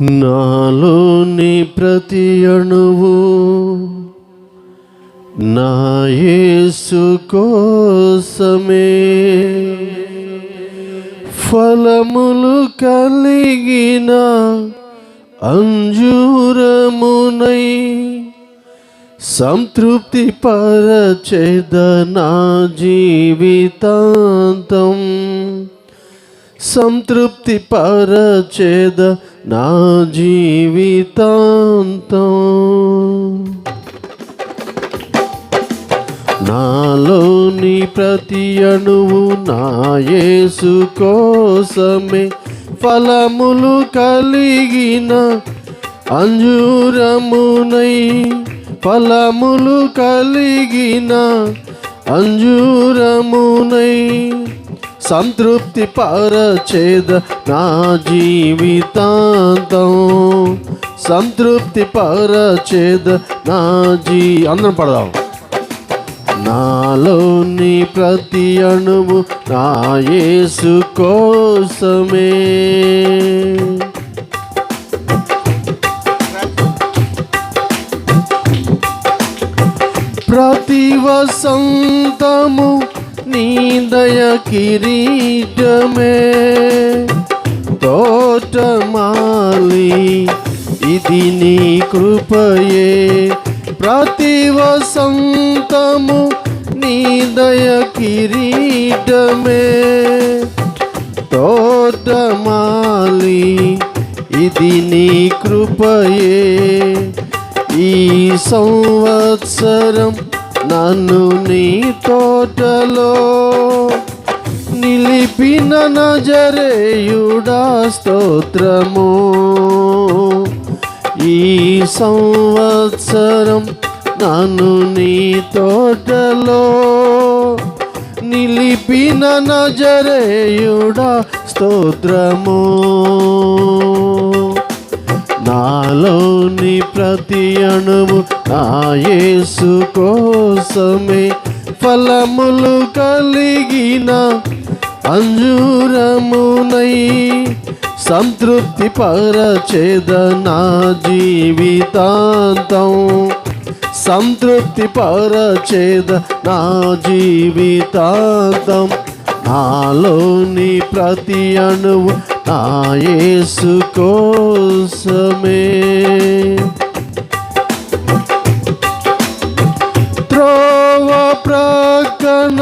నాలోని ప్రతి అణువు నా యేసు కోసమే. ఫలములు కలిగిన అంజూరమునై సంతృప్తి పరచేద నా జీవితాంతం. సంతృప్తి పరచేద నా జీవితాంతం. నాలోని ప్రతి అణువు నా యేసు కోసమే ఫలములు కలిగిన అంజూరమునై ఫలములు కలిగిన అంజూరమునై సంతృప్తి పరచేద నా జీవితాంతం. సంతృప్తి పరచేద నా జీ అందరం పడదాం. నాలోని ప్రతి అణువు నా యేసు కోసమే. ప్రతి వసంతము నీ దయ కిరీటమే. తోటమాలి ఇది నీ కృపయే. ప్రతి వసంతము నీ దయ కిరీటమే. తోటమాలి ఇది నీ కృపయే. ఈ సంవత్సరం నన్ను నీ తోటలో నిలిపిన నజరేయుడా స్తోత్రము. ఈ సంవత్సరం నన్ను నీ తోటలో నిలిపిన నజరేయుడా స్తోత్రము. నాలోని ప్రతి అణువు నా యేసు కోసమే ఫలములు కలిగిన అంజూరమునై సంతృప్తి పరచేద నా జీవితాంతం. సంతృప్తి పరచేద నా జీవితాంతం. నాలోని ప్రతి అణువు ఆయేసు కోసమే. త్రోవ ప్రక్కన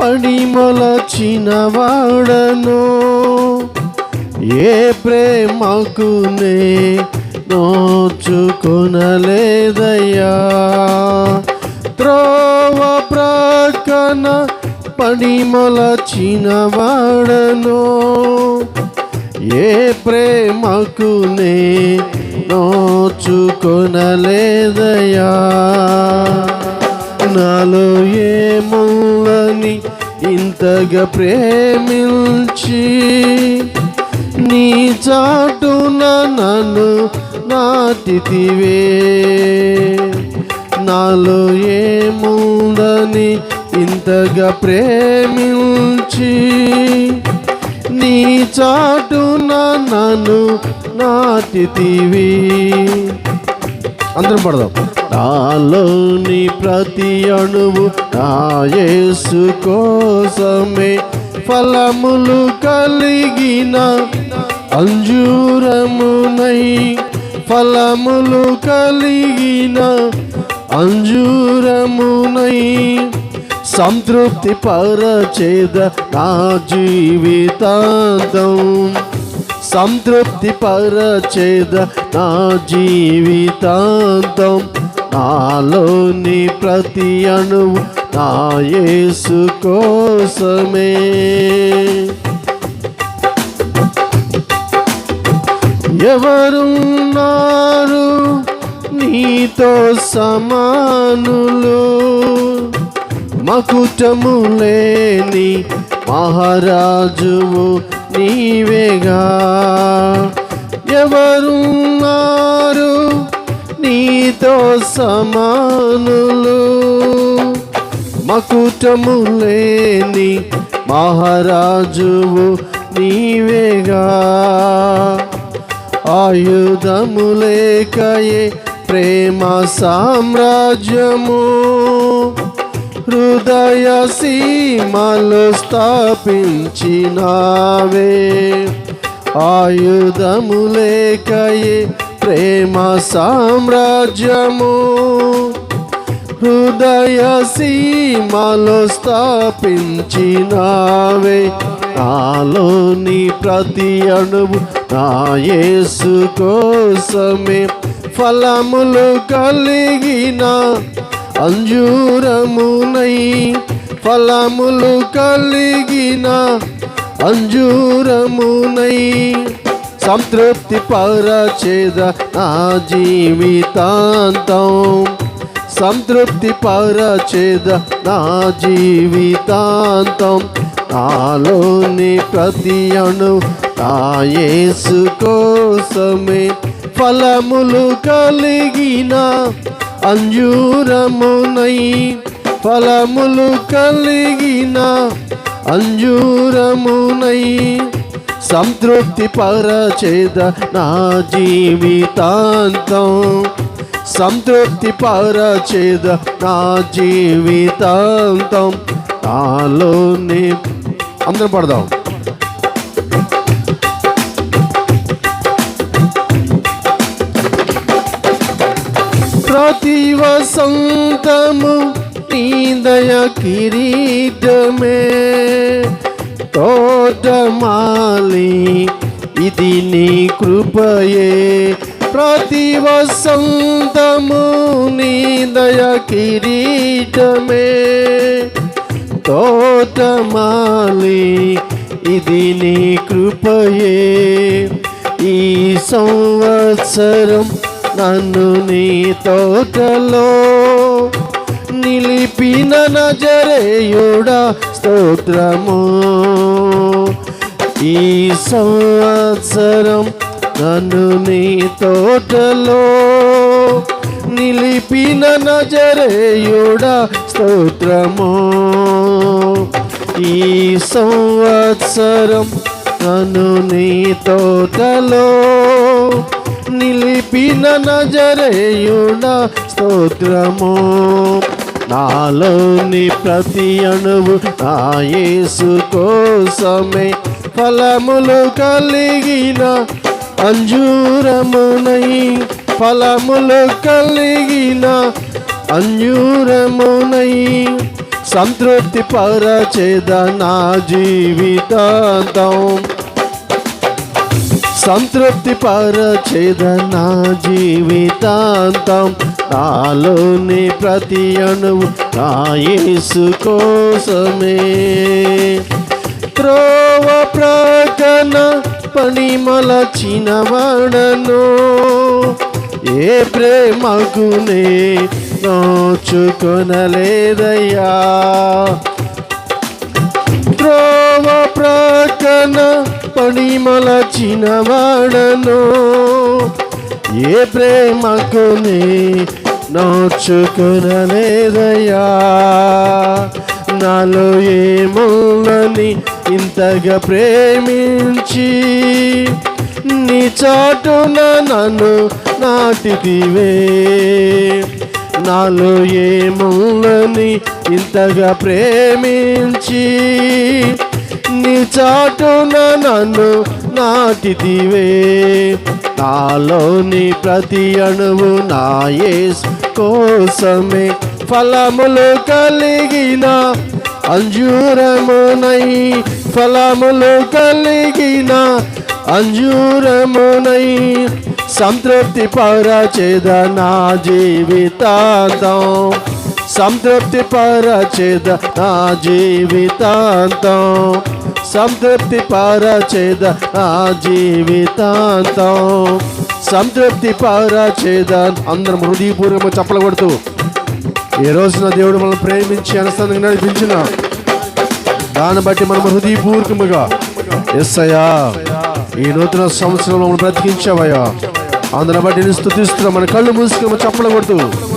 పడిమొలచిన వాడను. ఏ ప్రేమకునే నోచుకొనలేదయ్యా త్రోవ ప్రక్కన పడిమొలచిన ఏ ఏ ప్రేమకునే నోచుకొనలేదయా నాలో ఏముందని ఇంతగా ప్రేమించి నీ చాటున నన్ను నాటితివే. నాలో ఏముందని ఇంతగా ప్రేమించి నీ చాటున నన్ను నాటితివి. అందరం పడదాం. నాలోని ప్రతి అణువు నాయసు కోసమే ఫలములు కలిగిన అంజూరమునై ఫలములు కలిగిన అంజూరమునై సంతృప్తి పరచేద నా జీవితాంతం. సంతృప్తి పరచేద నా జీవితాంతం. నాలోని ప్రతి అణువు నా యేసు కోసమే. ఎవరున్నారు నీతో సమానులు? మకుటము లేని మహారాజువు నీవేగా. ఎవరున్నారు నీతో సమానులు? మకుటము లేని మహారాజువు నీవేగా. ఆయుధము లేకయే ప్రేమ సామ్రాజ్యము. హృదయ సీమలు స్థాపించినావే. ఆయుధములేకయే ప్రేమ సామ్రాజ్యము. హృదయ సీమలు స్థాపించినావే. నాలోని ప్రతి అణువు నా యేసు కోసమే ఫలములు కలిగిన అంజూరమునై ఫలములు కలిగిన అంజూరమునై సంతృప్తి పరచేద నా జీవితాంతం. సంతృప్తి పరచేద నా జీవితాంతం. నాలోని ప్రతి అణు నా యేసు కోసమే ఫలములు కలిగిన అంజూరమునై ఫలములు కలిగిన అంజూరమునై సంతృప్తి పరచేద నా జీవితాంతం. సంతృప్తి పరచేద నా జీవితాంతం. నాలోని అందరం పడదాం. ప్రతి వసంతము నీదయ కిరీటమే. తోటమాలి ఇది నీ కృపయే. ప్రతి వసంతము నీదయ కిరీటమే. తోటమాలి ఇది నీ కృపయే. ఈ సంవత్సరం నన్ను నీ తోటలో నిలిపిన నజరేయుడ స్తోత్రము. ఈ సంవత్సరం నన్ను నీ తోటలో నిలిపిన నజరేయుడ స్తోత్రము. ఈ సంవత్సరం నన్ను నీ తోటలో నిలిపిన నజరేయుడ స్తోత్రము. నాలోని ప్రతి అణువు నా యేసు కోసమే ఫలములు కలిగిన అంజూరమునై ఫలములు కలిగిన అంజూరమునై సంతృప్తి పరచేద నా జీవితాంతం. సంతృప్తి పరచేద నా జీవితాంతం. నాలోని ప్రతి అణువు నాయసు కోసమే. త్రోవ ప్రకన పనిమల వాడను. ఏ ప్రేమకునే నోచుకొనలేదయ్యా. పణిమల చినవాడను ఏ ప్రేమకు నీ నోచుకునలేదయ్యా. నాలో ఏముందని ఇంతగా ప్రేమించి నీ చాటున నన్ను నాటిదివే నాలో ఏముందని ఇంతగా ప్రేమించి నీ చాటున నన్ను నాటిదివే. నాలోని ప్రతి అణువు నాయేస్ కోసమే. ఫలములు కలిగిన అంజూరమునై ఫలములు కలిగిన అంజూరమునై సంతృప్తి పరచేద నా జీవితాంతం. సంతృప్తి పరచేద నా జీవితాంతం. సంతృప్తి పరచేద నా జీవితాంతం. సంతృప్తి పరచేద అందరం హృదయపూర్వకంగా చప్పలు ఈ రోజున దేవుడు మనం ప్రేమించి అనుసంధంగా నడిపించిన దాన్ని బట్టి మనం హృదయపూర్వకముగా ఎస్సయ్యా ఈ నూతన సంవత్సరంలో మనం బ్రతికించావయ్యా అందుని బట్టి స్థుతిస్తున్నాం. మన కళ్ళు మూసుకుని చప్పలు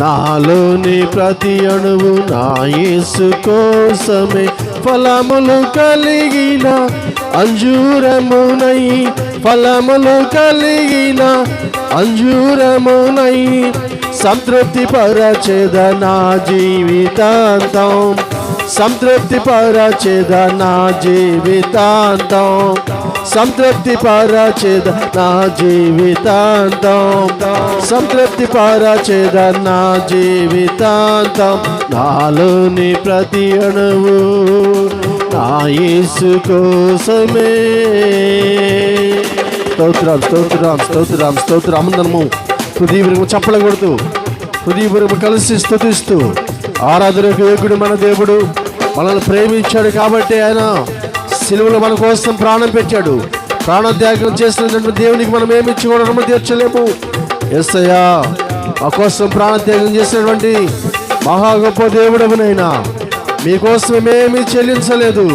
నాలోని ప్రతి అణువు నా యేసు కోసమే ఫలములు కలిగిన అంజూరమునై ఫలములు కలిగిన అంజూరమునై సంతృప్తి పరచేద నా జీవితాంతం. సంతృప్తి పరచేద నా జీవితాంతం. సంతృప్తి పరచేద నా జీవితాంతం. సంతృప్తి పరచేద నా జీవితాంతం. నాలోని ప్రతి అణువు నా యేసు కోసమే. స్తోత్రం స్తోత్రం స్తోత్రం స్తోత్రం అందరము హృదయపూర్వకం చప్పల కొడుతూ హృదయపూర్వక కలిసి స్థుతిస్తూ ఆరాధనకు యోగుడు మన దేవుడు. మనల్ని ప్రేమించాడు కాబట్టి ఆయన సిలువలో మన కోసం ప్రాణం పెట్టాడు. ప్రాణత్యాగం చేసినటువంటి దేవునికి మనం ఏమి ఇచ్చి కూడా రుణ తీర్చలేము. ఎస్సయ్యా మా కోసం ప్రాణత్యాగం చేసినటువంటి మహా గొప్ప దేవుడవునైనా మీకోసం మేమేమి చెల్లించలేదు.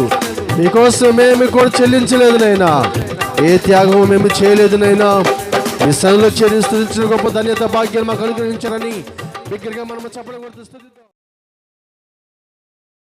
మీకోసం మేము కూడా చెల్లించలేదు నైనా ఏ త్యాగం మేము చేయలేదు నైనా మీ సన్నిలో చెల్లిస్తున్న గొప్ప ధన్యత భాగ్యం మాకు అనుగ్రహించారని దగ్గరగా మనం చెప్పడం